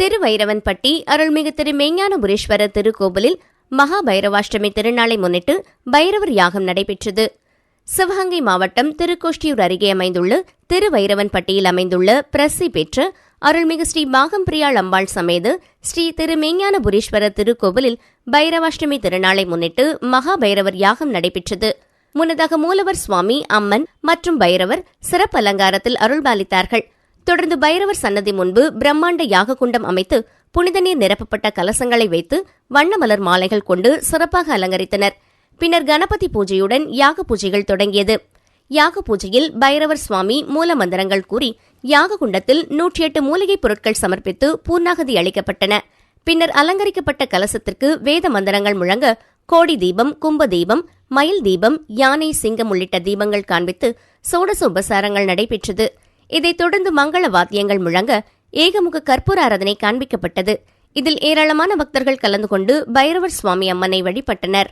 திருவைரவன்பட்டி அருள்மிகு திரு மெய்ஞானபுரீஸ்வரர் திருக்கோவிலில் மகா பைரவாஷ்டமி திருநாளை முன்னிட்டு பைரவர் யாகம் நடைபெற்றது. சிவகங்கை மாவட்டம் திருக்கோஷ்டியூர் அருகே அமைந்துள்ள திருவைரவன்பட்டியில் அமைந்துள்ள பிரசி பெற்ற அருள்மிகு ஸ்ரீ பாகம்பிரியாள் அம்பாள் சமேத ஸ்ரீ திரு மெய்ஞானபுரீஸ்வரர் திருக்கோவிலில் பைரவாஷ்டமி திருநாளை முன்னிட்டு மகா பைரவர் யாகம் நடைபெற்றது. முன்னதாக மூலவர் சுவாமி அம்மன் மற்றும் பைரவர் சிறப்பு அலங்காரத்தில் அருள்பாலித்தார்கள். தொடர்ந்து பைரவர் சன்னதி முன்பு பிரம்மாண்ட யாக குண்டம் அமைத்து புனித நீர் நிரப்பப்பட்ட கலசங்களை வைத்து வண்ணமலர் மாலைகள் கொண்டு சிறப்பாக அலங்கரித்தனர். பின்னர் கணபதி பூஜையுடன் யாக பூஜைகள் தொடங்கியது. யாக பூஜையில் பைரவர் சுவாமி மூல மந்திரங்கள் கூறி யாக குண்டத்தில் நூற்றி எட்டு மூலிகைப் பொருட்கள் சமர்ப்பித்து பூர்ணாகதி அளிக்கப்பட்டன. பின்னர் அலங்கரிக்கப்பட்ட கலசத்திற்கு வேத மந்திரங்கள் முழங்க கோடி தீபம் கும்ப தீபம் மயில் தீபம் யானை சிங்கம் உள்ளிட்ட தீபங்கள் காண்பித்து சோடச உபசாரங்கள் நடைபெற்றது. இதைத் தொடர்ந்து மங்கள வாத்தியங்கள் முழங்க ஏகமுக கற்பூர ஆராதனை காண்பிக்கப்பட்டது. இதில் ஏராளமான பக்தர்கள் கலந்து கொண்டு பைரவர் சுவாமி அம்மனை வழிபட்டனர்.